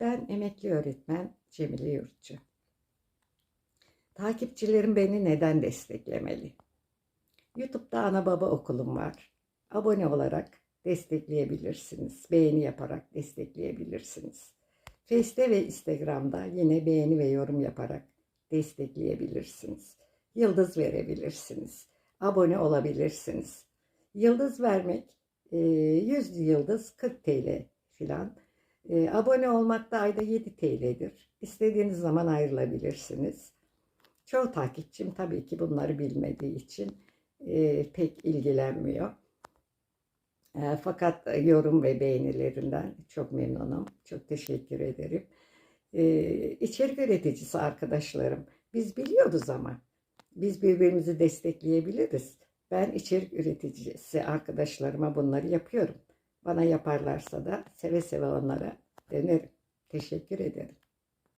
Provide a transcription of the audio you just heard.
Ben emekli öğretmen Cemile Yurtçu. Takipçilerim beni neden desteklemeli? YouTube'da ana baba okulum var. Abone olarak destekleyebilirsiniz. Beğeni yaparak destekleyebilirsiniz. Face'te ve Instagram'da yine beğeni ve yorum yaparak destekleyebilirsiniz. Yıldız verebilirsiniz. Abone olabilirsiniz. Yıldız vermek e, 100 yıldız 40 TL filan. E, abone olmak da ayda 7 TL'dir. İstediğiniz zaman ayrılabilirsiniz. Çoğu takipçim tabii ki bunları bilmediği için e, pek ilgilenmiyor. E, fakat yorum ve beğenilerinden çok memnunum. Çok teşekkür ederim. E, içerik üreticisi arkadaşlarım. Biz biliyoruz ama biz birbirimizi destekleyebiliriz. Ben içerik üreticisi arkadaşlarıma bunları yapıyorum. Bana yaparlarsa da seve seve onlara dönerim. Teşekkür ederim.